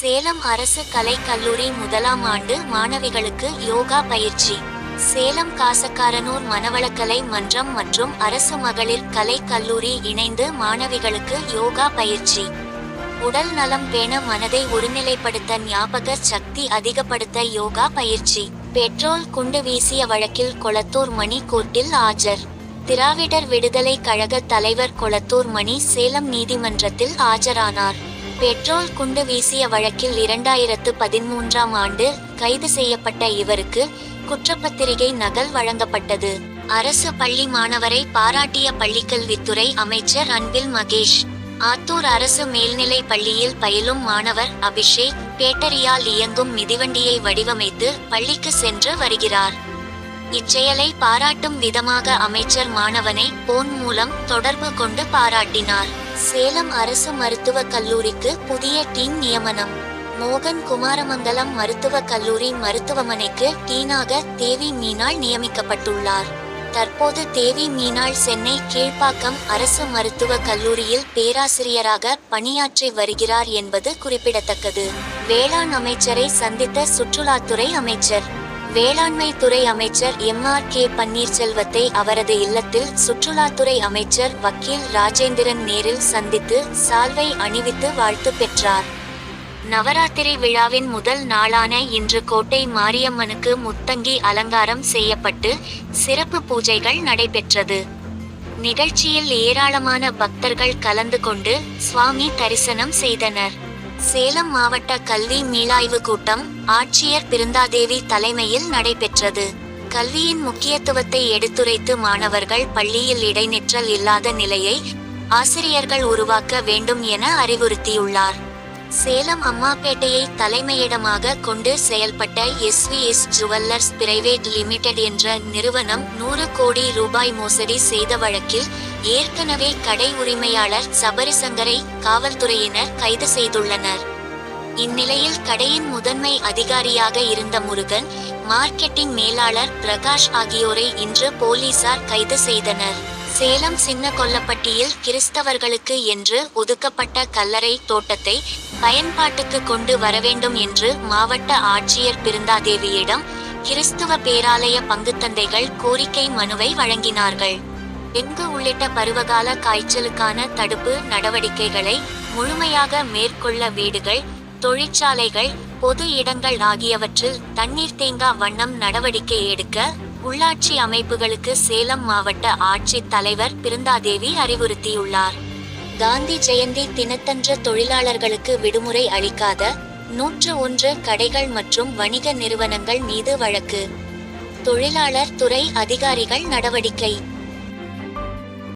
சேலம் அரசு கலை கல்லூரி முதலாம் ஆண்டு மாணவிகளுக்கு யோகா பயிற்சி. சேலம் காசக்காரனூர் மனவளக்கலை மன்றம் மற்றும் அரசு மகளிர் கலை கல்லூரி இணைந்து மாணவிகளுக்கு யோகா பயிற்சி. உடல் நலம் பேண மனதை ஒருநிலைப்படுத்த ஞாபக சக்தி அதிகப்படுத்த யோகா பயிற்சி. பெட்ரோல் குண்டு வீசிய வழக்கில் கொளத்தூர் மணி கோர்ட்டில் ஆஜர். திராவிடர் விடுதலை கழக தலைவர் கொளத்தூர் மணி சேலம் நீதிமன்றத்தில் ஆஜரானார். பெட்ரோல் குண்டு வீசிய வழக்கில் இரண்டாயிரத்து பதிமூன்றாம் ஆண்டு கைது செய்யப்பட்ட இவருக்கு குற்றப்பத்திரிகை நகல் வழங்கப்பட்டது. அரசு பள்ளி மாணவரை பாராட்டிய பள்ளிக்கல்வித்துறை அமைச்சர் அன்பில் மகேஷ் ஆத்தூர் அரசு மேல்நிலை பள்ளியில் பயிலும் மாணவர் அபிஷேக் பேட்டரியால் இயங்கும் மிதிவண்டியை வடிவமைத்து பள்ளிக்கு சென்று வருகிறார். இச்செயலை பாராட்டும் விதமாக அமைச்சர் மாணவனை போன் மூலம் தொடர்பு கொண்டு பாராட்டினார். சேலம் அரசு மருத்துவக் கல்லூரிக்கு புதிய டீன் நியமனம். மோகன் குமாரமங்கலம் மருத்துவக் கல்லூரி மருத்துவமனைக்கு டீனாக தேவி மீனாள் நியமிக்கப்பட்டுள்ளார். தற்போது தேவி மீனாள் சென்னை கீழ்ப்பாக்கம் அரசு மருத்துவக் கல்லூரியில் பேராசிரியராக பணியாற்றி வருகிறார் என்பது குறிப்பிடத்தக்கது. வேளாண் அமைச்சரை சந்தித்த சுற்றுலாத்துறை அமைச்சர். வேளாண்மை துறை அமைச்சர் எம் ஆர் கே பன்னீர்செல்வத்தை அவரது இல்லத்தில் சுற்றுலாத்துறை அமைச்சர் வக்கீல் ராஜேந்திரன் நேரில் சந்தித்து சால்வை அணிவித்து வாழ்த்து பெற்றார். நவராத்திரி விழாவின் முதல் நாளான இன்று கோட்டை மாரியம்மனுக்கு முத்தங்கி அலங்காரம் செய்யப்பட்டு சிறப்பு பூஜைகள் நடைபெற்றது. நிகழ்ச்சியில் ஏராளமான பக்தர்கள் கலந்து கொண்டு சுவாமி தரிசனம் செய்தனர். சேலம் மாவட்ட கல்வி மீளாய்வு கூட்டம் ஆட்சியர் பிருந்தாதேவி தலைமையில் நடைபெற்றது. கல்வியின் முக்கியத்துவத்தை எடுத்துரைத்து மாணவர்கள் பள்ளியில் இடைநிற்றல் இல்லாத நிலையை ஆசிரியர்கள் உருவாக்க வேண்டும் என அறிவுறுத்தியுள்ளார். சேலம் அம்மாப்பேட்டையை தலைமையிடமாக கொண்டு செயல்பட்ட எஸ்விஎஸ் ஜுவல்லர்ஸ் பிரைவேட் லிமிடெட் என்ற நிறுவனம் நூறு கோடி ரூபாய் மோசடி செய்த வழக்கில் ஏற்கனவே கடை உரிமையாளர் சபரிசங்கரை காவல்துறையினர் கைது செய்துள்ளனர். இந்நிலையில் கடையின் முதன்மை அதிகாரியாக இருந்த முருகன் மார்க்கெட்டிங் மேலாளர் பிரகாஷ் ஆகியோரை இன்று போலீசார் கைது செய்தனர். சேலம் சின்ன கொல்லப்பட்டியில் கிறிஸ்தவர்களுக்கு என்று ஒதுக்கப்பட்ட கல்லறை தோட்டத்தை பயன்பாட்டுக்கு கொண்டு வரவேண்டும் என்று மாவட்ட ஆட்சியர் பிருந்தாதேவியிடம் கிறிஸ்துவ பேராலய பங்குத்தந்தைகள் கோரிக்கை மனுவை வழங்கினார்கள். டெங்கு உள்ளிட்ட பருவகால காய்ச்சலுக்கான தடுப்பு நடவடிக்கைகளை முழுமையாக மேற்கொள்ள வீடுகள் தொழிற்சாலைகள் பொது இடங்கள் ஆகியவற்றில் தண்ணீர் தேங்கா வண்ணம் நடவடிக்கை எடுக்க உள்ளாட்சி அமைப்புகளுக்கு சேலம் மாவட்ட ஆட்சித் தலைவர் பிருந்தாதேவி அறிவுறுத்தியுள்ளார். காந்தி ஜெயந்தி தினத்தன்று தொழிலாளர்களுக்கு விடுமுறை அளிக்காத நூற்று ஒன்று கடைகள் மற்றும் வணிக நிறுவனங்கள் மீது வழக்கு. தொழிலாளர் துறை அதிகாரிகள் நடவடிக்கை.